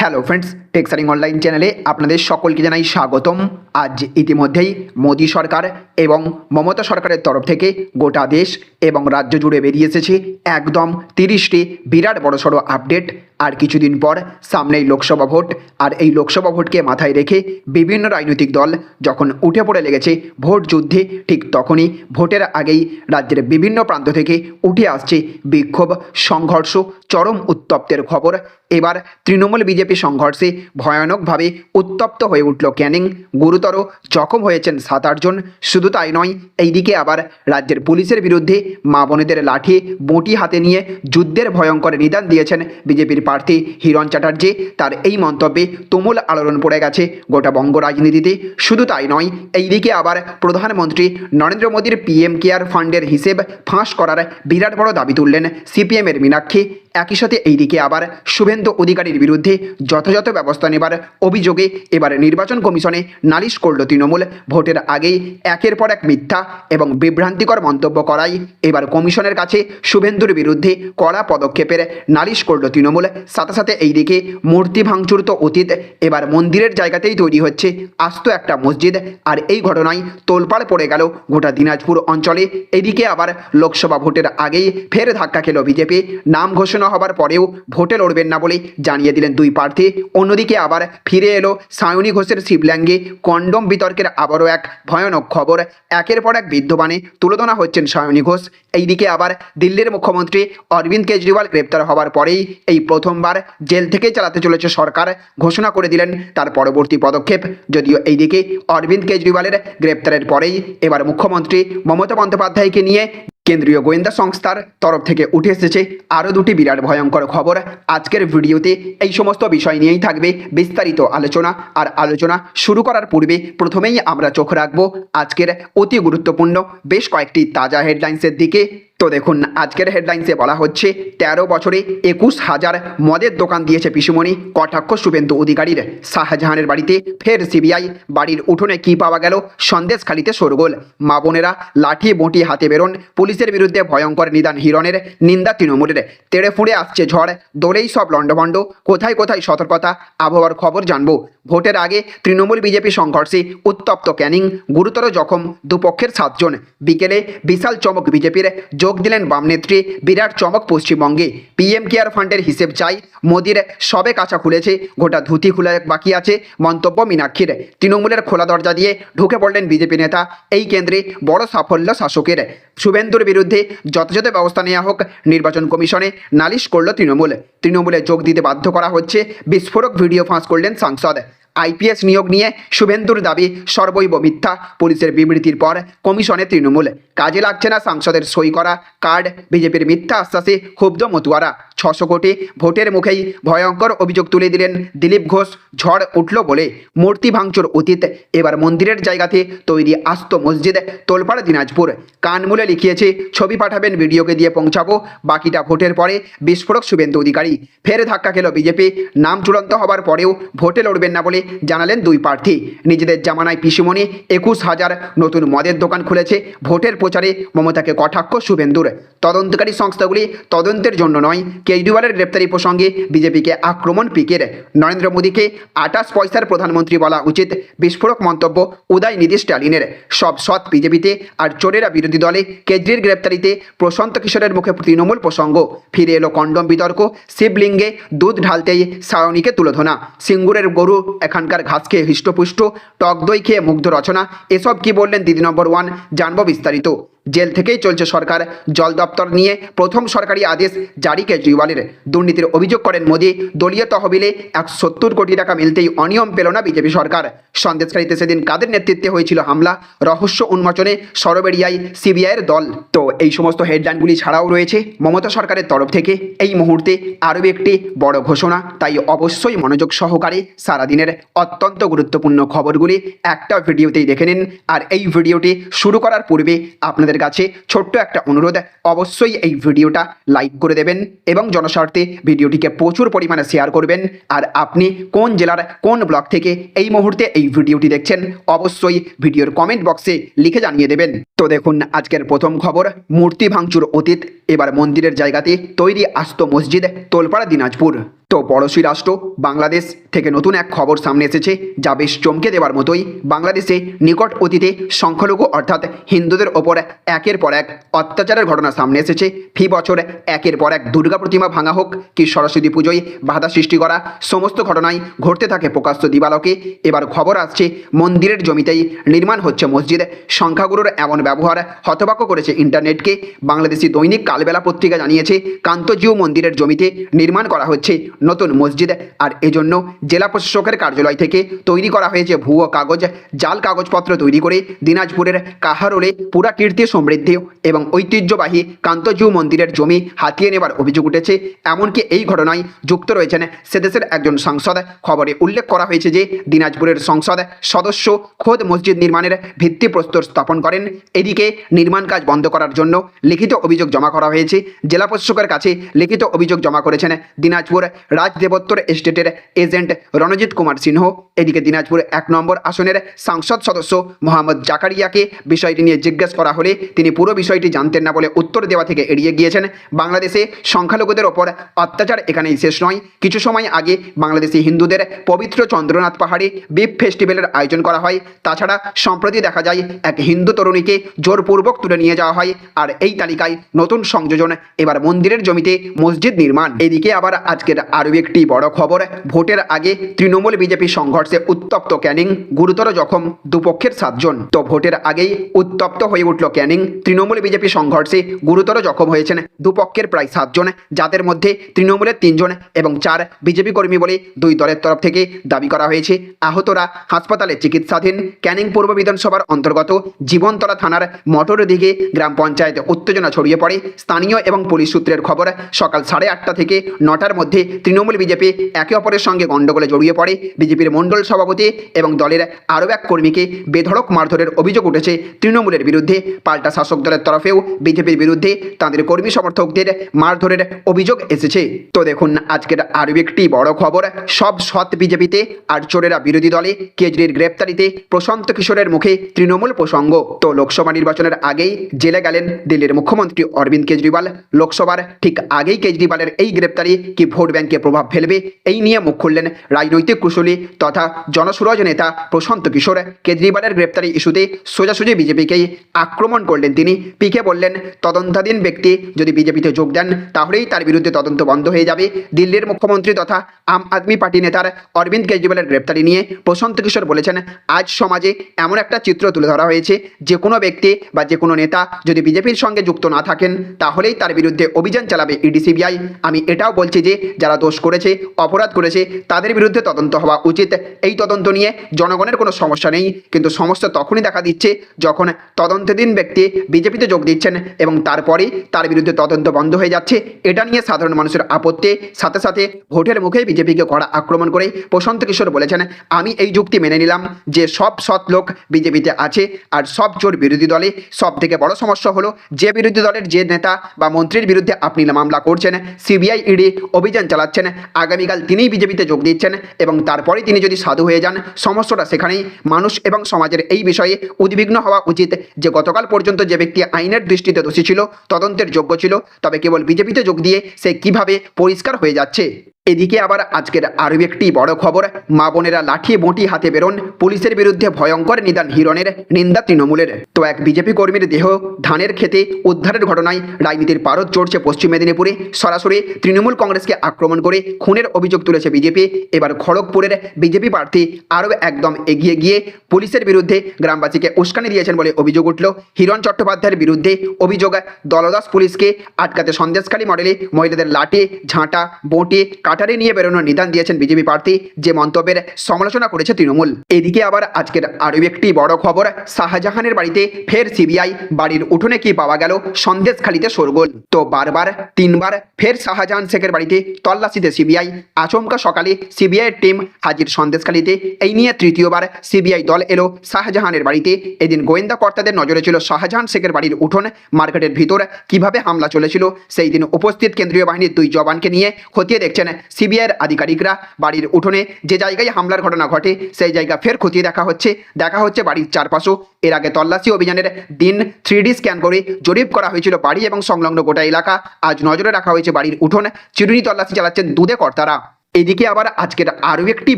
Hello friends টেক্সারিং online চ্যানেলে আপনাদের সকলকে জানাই স্বাগতম। আজ ইতিমধ্যেই মোদী সরকার এবং মমতা সরকারের তরফ থেকে গোটা দেশ এবং রাজ্য জুড়ে বেরিয়ে এসেছে একদম তিরিশটি বিরাট বড়সড় আপডেট। আর কিছুদিন পর সামনেই লোকসভা ভোট। আর এই লোকসভা ভোটকে মাথায় রেখে বিভিন্ন রাজনৈতিক দল যখন উঠে পড়ে লেগেছে ভোট যুদ্ধে, ঠিক তখনই ভোটের আগেই রাজ্যের বিভিন্ন প্রান্ত থেকে উঠে আসছে বিক্ষোভ, সংঘর্ষ, চরম উত্তপ্তের খবর। এবার তৃণমূল বিজেপি সংঘর্ষে ভয়ানকভাবে উত্তপ্ত হয়ে উঠল ক্যানিং। গুরুতর জখম হয়েছেন সাত আটজন শুধু তাই নয়, এইদিকে আবার রাজ্যের পুলিশের বিরুদ্ধে মা বোনেদের লাঠি, বঁটি হাতে নিয়ে যুদ্ধের ভয়ঙ্কর নিদান দিয়েছেন বিজেপির প্রার্থী হিরণ চ্যাটার্জি। তার এই মন্তব্যে তুমুল আলোড়ন পড়ে গেছে গোটা বঙ্গ রাজনীতিতে। শুধু তাই নয়, এইদিকে আবার প্রধানমন্ত্রী নরেন্দ্র মোদীর পিএম কেয়ার ফান্ডের হিসেব ফাঁস করার বিরাট বড় দাবি তুললেন সিপিএমের মীনাক্ষী। একই সাথে এইদিকে আবার শুভেন্দু অধিকারীর বিরুদ্ধে যথাযথ ব্যবস্থা নেবার অভিযোগে এবার নির্বাচন কমিশনে নালিশ করল তৃণমূল। ভোটের আগেই একের পর এক মিথ্যা এবং বিভ্রান্তিকর মন্তব্য করাই এবার কমিশনের কাছে শুভেন্দুর বিরুদ্ধে কড়া পদক্ষেপের নালিশ করল তৃণমূল। সাথে সাথে এইদিকে মূর্তি ভাঙচুর তো অতীত, এবার মন্দিরের জায়গাতেই তৈরি হচ্ছে আস্ত একটা মসজিদ আর এই ঘটনায় তোলপাড় পড়ে গেল গোটা দিনাজপুর অঞ্চলে। এদিকে আবার লোকসভা ভোটের আগেই ফের ধাক্কা খেল বিজেপি। নাম ঘোষণা হবার পরেও ভোটে লড়বেন না জানিয়ে দিলেন দুই প্রার্থী। অন্যদিকে আবার ফিরে এলো সায়নী ঘোষের শিবল্যাঙ্গে কন্ডম বিতর্কের আবারও এক ভয়ানক খবর। একের পর এক বিদ্যমানে তুলোধনা হচ্ছেন সায়নী ঘোষ। এইদিকে আবার দিল্লির মুখ্যমন্ত্রী অরবিন্দ কেজরিওয়াল গ্রেপ্তার হওয়ার পরেই এই প্রথমবার জেল থেকে চালাতে চলেছে সরকার ঘোষণা করে দিলেন তার পরবর্তী পদক্ষেপ। যদিও এইদিকে অরবিন্দ কেজরিওয়ালের গ্রেপ্তারের পরেই এবার মুখ্যমন্ত্রী মমতা বন্দ্যোপাধ্যায়কে নিয়ে কেন্দ্রীয় গোয়েন্দা সংস্থার তরফ থেকে উঠে এসেছে আরও দুটি বিরাট ভয়ঙ্কর খবর। আজকের ভিডিওতে এই সমস্ত বিষয় নিয়েই থাকবে বিস্তারিত আলোচনা। আর আলোচনা শুরু করার পূর্বে প্রথমেই আমরা চোখ রাখব আজকের অতি গুরুত্বপূর্ণ, বেশ কয়েকটি তাজা হেডলাইন্সের দিকে। তো দেখুন, আজকের হেডলাইন্সে বলা হচ্ছে, তেরো বছরে একুশ হাজার মদের দোকান দিয়েছে পিসুমণি, কটাক্ষ শুভেন্দু অধিকারীর। শাহজাহানের বাড়িতে ফের সিবিআই বাড়ির উঠোনে কি পাওয়া গেল? সন্দেশখালিতে সরগোল। মা বোনেরা লাঠি বঁটি হাতে বেরোন, পুলিশের বিরুদ্ধে ভয়ঙ্কর নিদান হিরণের নিন্দা তৃণমূলের। তেড়ে ফুঁড়ে আসছে ঝড়, দোলেই সব লণ্ডভণ্ড। কোথায় কোথায় সতর্কতা? আবহাওয়ার খবর জানব। ভোটের আগে তৃণমূল বিজেপি সংঘর্ষে উত্তপ্ত ক্যানিং, গুরুতর জখম দুপক্ষের সাতজন। বিকেলে বিশাল চমক বিজেপির যোগ দিলেন বামনেত্রী বিরাট চমক পশ্চিমবঙ্গে। পিএম কেয়ার ফান্ডের হিসেব চাই, মোদির সবে কাঁচা খুলেছে, গোটা ধুতি খুলে বাকি আছে, মন্তব্য মীনাক্ষীর। তৃণমূলের খোলা দরজা দিয়ে ঢুকে পড়লেন বিজেপি নেতা, এই কেন্দ্রে বড় সাফল্য শাসকের। শুভেন্দুর বিরুদ্ধে যথাযথ ব্যবস্থা নেওয়া হোক, নির্বাচন কমিশনে নালিশ করল তৃণমূল। তৃণমূলে যোগ দিতে বাধ্য করা হচ্ছে, বিস্ফোরক ভিডিও ফাঁস করলেন সাংসদ। আইপিএস নিয়োগ নিয়ে শুভেন্দুর দাবি সর্বৈব মিথ্যা। পুলিশের বিবৃতির পর কমিশনে তৃণমূল। কাজে লাগছে না সাংসদের সই করা। কার্ড, বিজেপির মিথ্যা আশ্বাসে ক্ষুব্ধ মতুয়ারা। ছশো কোটি ভোটের মুখেই ভয়ঙ্কর অভিযোগ তুলে দিলেন দিলীপ ঘোষ। ঝড় উঠল বলে মূর্তি ভাঙচুর অতীত। এবার মন্দিরের জায়গাতে তৈরি আস্ত মসজিদ তোলপাড় দিনাজপুর। কানমূলে লিখিয়েছে, ছবি পাঠাবেন, ভিডিওকে দিয়ে পৌঁছাবো। বাকিটা ভোটের পরে বিস্ফোরক শুভেন্দু অধিকারী। ফের ধাক্কা খেল বিজেপি। নাম চূড়ান্ত হবার পরেও ভোটে লড়বেন না বলে জানালেন দুই প্রার্থী। নিজেদের জামানায় পিসিমণি একুশ হাজার নতুন মদের দোকান খুলেছে। ভোটের প্রচারে মমতাকে কটাক্ষ শুভেন্দুর। তদন্তকারী সংস্থাগুলি তদন্তের জন্য নয় কেজরিওয়ালের গ্রেপ্তারি প্রসঙ্গে বিজেপিকে আক্রমণ পিকের নরেন্দ্র মোদীকে আটাশ পয়সার প্রধানমন্ত্রী বলা উচিত বিস্ফোরক মন্তব্য উদয়নিধি স্টালিনের সব সৎ বিজেপিতে আর চোরেরা বিরোধী দলে কেজরির গ্রেপ্তারিতে প্রশান্ত কিশোরের মুখে তৃণমূল প্রসঙ্গ। ফিরে এলো কন্ডম বিতর্ক, শিবলিঙ্গে দুধ ঢালতেই সায়নীকে তুলোধনা। সিঙ্গুরের গরু, এখানকার ঘাস খেয়ে হৃষ্টপুষ্ট, টক দই খেয়ে মুগ্ধ রচনা। এসব কি বললেন দিদি নম্বর ওয়ান? জানব বিস্তারিত। জেল থেকেই চলছে সরকার জল দপ্তর নিয়ে। প্রথম সরকারি আদেশ জারি কেজরিওয়ালের দুর্নীতির অভিযোগ করেন মোদী। দলীয় তহবিলে একশো সত্তর কোটি টাকা মিলতেই অনিয়ম পেল না বিজেপি সরকার। সন্দেশকারীতে সেদিন কাদের নেতৃত্বে হয়েছিল হামলা? রহস্য উন্মোচনে সরবেরিয়ায় সিবিআইয়ের দল। তো এই সমস্ত হেডলাইনগুলি ছাড়াও রয়েছে মমতা সরকারের তরফ থেকে। এই মুহূর্তে আরও একটি বড় ঘোষণা। তাই অবশ্যই মনোযোগ সহকারে সারাদিনের অত্যন্ত গুরুত্বপূর্ণ খবরগুলি একটা ভিডিওতেই দেখে নিন। আর এই ভিডিওটি শুরু করার পূর্বে আপনাদের কাছে ছোট্ট একটা অনুরোধ, অবশ্যই এই ভিডিওটা লাইক করে দেবেন এবং জনস্বার্থে ভিডিওটিকে প্রচুর পরিমাণে শেয়ার করবেন। আর আপনি কোন জেলার কোন ব্লক থেকে এই মুহূর্তে এই ভিডিওটি দেখছেন, অবশ্যই ভিডিওর কমেন্ট বক্সে লিখে জানিয়ে দেবেন। তো দেখুন, আজকের প্রথম খবর, মূর্তি ভাঙচুর অতীত, এবার মন্দিরের জায়গাতে তৈরি আস্ত মসজিদ, তোলপাড়া দিনাজপুর। তো পড়োশী রাষ্ট্র বাংলাদেশ থেকে নতুন এক খবর সামনে এসেছে, যা বেশ চমকে দেওয়ার মতোই বাংলাদেশে নিকট অতীতে সংখ্যালঘু অর্থাৎ হিন্দুদের ওপর একের পর এক অত্যাচারের ঘটনা সামনে এসেছে। ফি বছর একের পর এক দুর্গা প্রতিমা ভাঙা হোক কি সরস্বতী পুজোয় বাধা সৃষ্টি করা, সমস্ত ঘটনাই ঘটতে থাকে প্রকাশ্য দিবালকে। এবার খবর আসছে, মন্দিরের জমিতেই নির্মাণ হচ্ছে মসজিদ। সংখ্যাগুরুর এমন ব্যবহার হতবাক করেছে ইন্টারনেটকে। বাংলাদেশি দৈনিক কালবেলা পত্রিকা জানিয়েছে, কান্তজিউ মন্দিরের জমিতে নির্মাণ করা হচ্ছে নতুন মসজিদ আর এজন্য জেলা প্রশাসকের কার্যালয় থেকে তৈরি করা হয়েছে ভুয়ো কাগজ, জাল কাগজপত্র তৈরি করে দিনাজপুরের কাহারোলে পুরা কীর্তি সমৃদ্ধি এবং ঐতিহ্যবাহী কান্তজিউ মন্দিরের জমি হাতিয়ে নেবার অভিযোগ উঠেছে। এমনকি এই ঘটনায় যুক্ত রয়েছেন সেদেশের একজন সাংসদ। খবরে উল্লেখ করা হয়েছে যে দিনাজপুরের সংসদ সদস্য খোদ মসজিদ নির্মাণের ভিত্তিপ্রস্তর স্থাপন করেন। এদিকে নির্মাণ কাজ বন্ধ করার জন্য লিখিত অভিযোগ জমা করা হয়েছে। জেলা প্রশাসকের কাছে লিখিত অভিযোগ জমা করেছেন দিনাজপুর রাজদেবত্তর এস্টেটের এজেন্ট রণজিৎ কুমার সিংহ এদিকে দিনাজপুর এক নম্বর আসনের সাংসদ সদস্য মোহাম্মদ জাকারিয়াকে বিষয়টি নিয়ে জিজ্ঞেস করা হলে তিনি পুরো বিষয়টি জানতেন না বলে উত্তর দেওয়া থেকে এড়িয়ে গিয়েছেন। বাংলাদেশে সংখ্যালঘুদের ওপর অত্যাচার এখানেই শেষ নয়। কিছু সময় আগে বাংলাদেশি হিন্দুদের পবিত্র চন্দ্রনাথ পাহাড়ে বিপ ফেস্টিভ্যালের আয়োজন করা হয়। তাছাড়া সম্প্রতি দেখা যায়, এক হিন্দু তরুণীকে জোরপূর্বক তুলে নিয়ে যাওয়া হয় আর এই তালিকায় নতুন সংযোজন এবার মন্দিরের জমিতে মসজিদ নির্মাণ। এদিকে আবার আজকের আরও একটি বড় খবর, ভোটের আগে তৃণমূল বিজেপি সংঘর্ষে উত্তপ্ত ক্যানিং, গুরুতর জখম দুপক্ষের সাতজন। তো ভোটের আগেই উত্তপ্ত হয়ে উঠল ক্যানিং, তৃণমূল বিজেপি সংঘর্ষে গুরুতর জখম হয়েছেন দুপক্ষের প্রায় সাতজন, যাদের মধ্যে তৃণমূলের তিনজন এবং চার বিজেপি কর্মী বলে দুই দলের তরফ থেকে দাবি করা হয়েছে। আহতরা হাসপাতালে চিকিৎসাধীন ক্যানিং পূর্ব বিধানসভার অন্তর্গত জীবনতলা থানার মটর দিকে গ্রাম পঞ্চায়েতে উত্তেজনা ছড়িয়ে পড়ে। স্থানীয় এবং পুলিশ সূত্রের খবর, সকাল সাড়ে আটটা থেকে নটার মধ্যে তৃণমূল বিজেপি একে অপরের সঙ্গে গণ্ডগোলে জড়িয়ে পড়ে। বিজেপির মণ্ডল সভাপতি এবং দলের আরও এক কর্মীকে বেধড়ক মারধরের অভিযোগ উঠেছে তৃণমূলের বিরুদ্ধে। পাল্টা শাসক দলের তরফেও বিজেপির বিরুদ্ধে তাদের কর্মী সমর্থকদের মারধরের অভিযোগ এসেছে। তো দেখুন, আজকের আরও একটি বড় খবর। সব সৎ বিজেপিতে আর চোরেরা বিরোধী দলে কেজরির গ্রেপ্তারিতে প্রশান্ত কিশোরের মুখে তৃণমূল প্রসঙ্গ। তো লোকসভা নির্বাচনের আগেই জেলে গেলেন দিল্লির মুখ্যমন্ত্রী অরবিন্দ কেজরিওয়াল। লোকসভার ঠিক আগেই কেজরিওয়ালের এই গ্রেপ্তারি কি ভোট ব্যাংকে প্রভাব ফেলবে, এই নিয়ে মুখ খুললেন রাজনৈতিক কুশলী তথা জনসুরজ নেতা প্রশান্ত কিশোর। কেজরিওয়ালের গ্রেপ্তারি ইস্যুতে সোজাসুজি বিজেপিকেই আক্রমণ করলেন তিনি। পিকে বললেন, তদন্তাধীন ব্যক্তি যদি বিজেপিতে যোগ দেন, তাহলেই তার বিরুদ্ধে তদন্ত বন্ধ হয়ে যাবে। দিল্লির মুখ্যমন্ত্রী তথা আম আদমি পার্টি নেতার অরবিন্দ কেজরিওয়ালের গ্রেপ্তারি নিয়ে প্রশান্ত কিশোর বলেছেন, আজ সমাজে এমন একটা চিত্র তুলে ধরা হয়েছে যে কোনো ব্যক্তি বা যে কোনো নেতা যদি বিজেপির সঙ্গে যুক্ত না থাকেন, তাহলেই তার বিরুদ্ধে অভিযান চালাবে ইডি, সিবিআই। আমি এটাও বলছি যে, যারা দোষ করেছে, অপরাধ করেছে, তাদের বিরুদ্ধে তদন্ত হওয়া উচিত। এই তদন্ত নিয়ে জনগণের কোনো সমস্যা নেই, কিন্তু সমস্যা তখনই দেখা দিচ্ছে যখন তদন্তাধীন ব্যক্তি বিজেপিতে যোগ দিচ্ছেন এবং তারপরে তার বিরুদ্ধে তদন্ত বন্ধ হয়ে যাচ্ছে। এটা নিয়ে সাধারণ মানুষের আপত্তি। সাথে সাথে ভোটের মুখে বিজেপিকে কড়া আক্রমণ করে প্রশান্ত কিশোর বলেছেন, আমি এই যুক্তি মেনে নিলাম যে সব সৎ লোক বিজেপিতে আছে আর সব জোর বিরোধী দলে। সব থেকে বড় সমস্যা হলো যে বিরোধী দলের যে নেতা বা মন্ত্রীর বিরুদ্ধে আপনি মামলা করছেন, সিবিআই, ইডি অভিযান চালাচ্ছেন আগামীকাল তিনিই বিজেপিতে যোগ দিচ্ছেন এবং তারপরে তিনি যদি সাধু হয়ে যান সমস্যাটা সেখানেই মানুষ এবং সমাজের এই বিষয়ে উদ্বিগ্ন হওয়া উচিত যে গতকাল পর্যন্ত যে ব্যক্তি আইনের দৃষ্টিতে দোষী ছিল, তদন্তের যোগ্য ছিল, তবে কেবল বিজেপিতে যোগ দিয়ে সে কীভাবে পরিষ্কার হয়ে যাচ্ছে? এদিকে আবার আজকের আরও একটি বড় খবর। মা বোনেরা লাঠি বঁটি হাতে বেরোন, পুলিশের বিরুদ্ধে ভয়ঙ্কর নিদান হিরণের নিন্দা তৃণমূলের। তো এক বিজেপি কর্মীর দেহ ধানের খেতে উদ্ধারের ঘটনায় রাজনীতির পারদ চড়ছে পশ্চিম মেদিনীপুরে। সরাসরি তৃণমূল কংগ্রেসকে আক্রমণ করে খুনের অভিযোগ তুলেছে বিজেপি। এবার খড়গপুরের বিজেপি প্রার্থী আরও একদম এগিয়ে গিয়ে পুলিশের বিরুদ্ধে গ্রামবাসীকে উস্কানি দিয়েছেন বলে অভিযোগ উঠল। হিরণ চট্টোপাধ্যায়ের বিরুদ্ধে অভিযোগ, দলদাস পুলিশকে আটকাতে সন্দেশকারী মডেলে মহিলাদের লাঠি, ঝাঁটা, বঁটি কাটারি নিয়ে বেরোনোর নিদান দিয়েছেন বিজেপি প্রার্থী যে মন্তব্যের সমালোচনা করেছে তৃণমূল। এদিকে আবার আজকের আরও একটি বড় খবর, শাহজাহানের বাড়িতে ফের সিবিআই বাড়ির উঠোনে কি পাওয়া গেল সন্দেশখালিতে শোরগোল। তো বারবার, তিনবার ফের শাহজাহান শেখের বাড়িতে তল্লাশিতে সিবিআই। আচমকা সকালে সিবিআইয়ের টিম হাজির সন্দেশখালিতে। এই নিয়ে তৃতীয়বার সিবিআই দল এলো শাহজাহানের বাড়িতে। এদিন গোয়েন্দা কর্তাদের নজরে ছিল শাহজাহান শেখের বাড়ির উঠোন, মার্কেটের ভিতর কীভাবে হামলা চলেছিল। সেই দিন উপস্থিত কেন্দ্রীয় বাহিনীর দুই জওয়ানকে নিয়ে খতিয়ে দেখছেন সিবিআইয়ের আধিকারিকরা বাড়ির উঠোনে যে জায়গায় হামলার ঘটনা ঘটে, সেই জায়গা ফের খতিয়ে দেখা হচ্ছে। দেখা হচ্ছে বাড়ির চারপাশও। এর আগে তল্লাশি অভিযানের দিন থ্রি স্ক্যান করে জরিপ করা হয়েছিল বাড়ি এবং সংলগ্ন গোটা এলাকা। আজ নজরে রাখা হয়েছে বাড়ির উঠোন। চিরুনি তল্লাশি চালাচ্ছেন দুধে কর্তারা। এদিকে আবার আজকের আরও একটি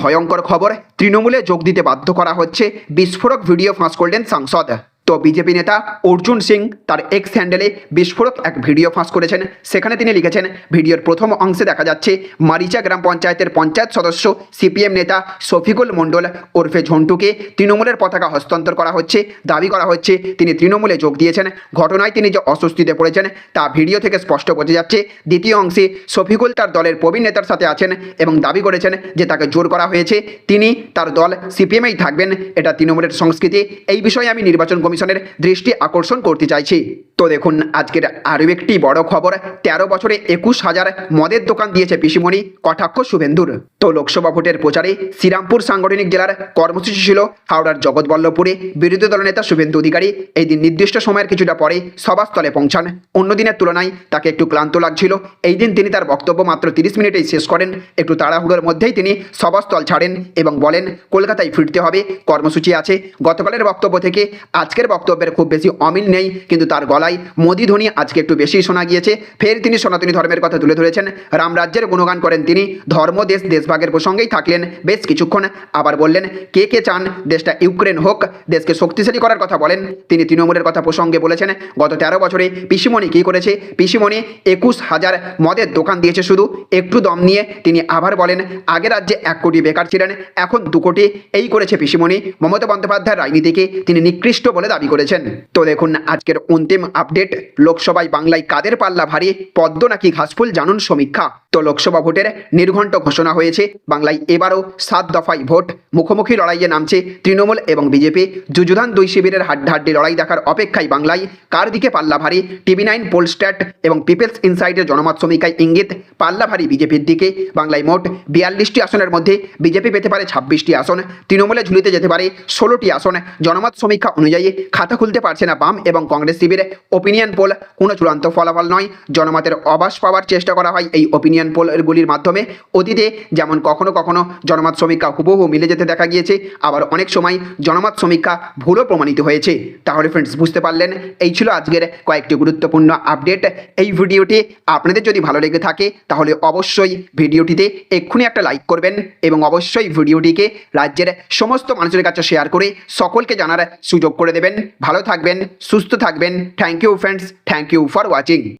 ভয়ঙ্কর খবর, তৃণমূলে যোগ দিতে বাধ্য করা হচ্ছে বিস্ফোরক ভিডিও ফাঁস করলেন সাংসদ। তো বিজেপি নেতা অর্জুন সিং তার এক্স হ্যান্ডেলে বিস্ফোরক এক ভিডিও ফাঁস করেছেন। সেখানে তিনি লিখেছেন, ভিডিওর প্রথম অংশে দেখা যাচ্ছে মারিচা গ্রাম পঞ্চায়েতের পঞ্চায়েত সদস্য, সিপিএম নেতা শফিকুল মণ্ডল ওরফে ঝন্টুকে তৃণমূলের পতাকা হস্তান্তর করা হচ্ছে, দাবি করা হচ্ছে তিনি তৃণমূলে যোগ দিয়েছেন। ঘটনায় তিনি যে অস্বস্তিতে পড়েছেন তা ভিডিও থেকে স্পষ্ট বোঝা যাচ্ছে দ্বিতীয় অংশে শফিকুল তার দলের প্রবীণ নেতার সাথে আছেন এবং দাবি করেছেন যে তাকে জোর করা হয়েছে। তিনি তার দল সিপিএমেই থাকবেন, এটা তৃণমূলের সংস্কৃতি। এই বিষয়ে আমি নির্বাচন কমিশনের দৃষ্টি আকর্ষণ করতে চাইছি। তো দেখুন, আজকের আরও একটি বড় খবর, তেরো বছরে একুশ হাজার মদের দোকান দিয়েছে পিসিমণি, কটাক্ষ শুভেন্দুর। তো লোকসভা ভোটের প্রচারে শ্রীরামপুর সাংগঠনিক জেলার কর্মসূচি ছিল হাওড়ার জগৎবল্লভপুরে। বিরোধী দলনেতা শুভেন্দু অধিকারী এই দিন নির্দিষ্ট সময়ের কিছুটা পরে সভাস্থলে পৌঁছান। অন্য দিনের তুলনায় তাকে একটু ক্লান্ত লাগছিল। এই দিন তিনি তার বক্তব্য মাত্র তিরিশ মিনিটেই শেষ করেন। একটু তাড়াহুড়োর মধ্যেই তিনি সভাস্থল ছাড়েন এবং বলেন, কলকাতায় ফিরতে হবে, কর্মসূচি আছে। গতকালের বক্তব্য থেকে আজকের বক্তব্যের খুব বেশি অমিল নেই, কিন্তু তার গলায় মোদি ধ্বনি আজকে একটু বেশি শোনা গিয়েছে। ফের তিনি সনাতনী ধর্মের কথা তুলে ধরেছেন। রামরাজ্যের গুণগান করেন তিনি। ধর্ম দেশ, দেশভাগের প্রসঙ্গেই থাকলেন বেশ কিছুক্ষণ। আবার বললেন, কে কে চান? দেশটা ইউক্রেন হোক, দেশকে শক্তিশালী করার কথা বলেন। তিনি তৃণমূলের কথা প্রসঙ্গে বলেছেন, গত তেরো বছরে পিসিমণি কী করেছে? পিসিমণি একুশ হাজার মদের দোকান দিয়েছে শুধু, একটু দম নিয়ে। তিনি আবার বলেন, আগে রাজ্যে এক কোটি বেকার ছিলেন, এখন দু কোটি। এই করেছে পিসিমণি। মমতা বন্দ্যোপাধ্যায়ের রাজনীতিকে তিনি নিকৃষ্ট বলে দাবি করেছেন। তো দেখুন, আজকের অন্তিম আপডেট, লোকসভায় বাংলায় কাদের পাল্লা ভারী, পদ্ম নাকি ঘাসফুল জানুন সমীক্ষা। তো লোকসভা ভোটের নির্ঘণ্ট ঘোষণা হয়েছে, বাংলায় এবারও সাত দফায় ভোট, মুখোমুখি লড়াইয়ে নামছে তৃণমূল এবং বিজেপি। যুযুধান দুই শিবিরের হাড্ডাহাড্ডি লড়াই দেখার অপেক্ষায় বাংলায় কার দিকে পাল্লা ভারী, টিভি নাইন, পোলস্ট্যাট এবং পিপলস ইনসাইডের জনমত সমীক্ষায় ইঙ্গিত, পাল্লা ভারী বিজেপির দিকে। বাংলায় মোট বিয়াল্লিশটি আসনের মধ্যে বিজেপি পেতে পারে ছাব্বিশটি আসন, তৃণমূলে ঝুলিতে যেতে পারে ষোলোটি আসন। জনমত সমীক্ষা অনুযায়ী খাতা খুলতে পারছে না বাম এবং কংগ্রেস শিবিরে। ওপিনিয়ন পোল কোনো চূড়ান্ত ফলাফল নয়। জনমতের অবাস পাওয়ার চেষ্টা করা হয় এই ওপিনিয়ন পোলগুলির মাধ্যমে। অতীতে যেমন কখনো কখনো জনমত সমীক্ষা হুবহু মিলে যেতে দেখা গিয়েছে, আবার অনেক সময় জনমত সমীক্ষা ভুলও প্রমাণিত হয়েছে। তাহলে ফ্রেন্ডস বুঝতে পারলেন, এই ছিল আজকের কয়েকটি গুরুত্বপূর্ণ আপডেট এই ভিডিওটি আপনাদের যদি ভালো লেগে থাকে, তাহলে অবশ্যই ভিডিওটিতে এক্ষুনি একটা লাইক করবেন এবং অবশ্যই ভিডিওটিকে রাজ্যের সমস্ত মানুষের কাছে শেয়ার করে সকলকে জানার সুযোগ করে দেবেন। ভালো থাকবেন সুস্থ থাকবেন। Thank you friends thank you for watching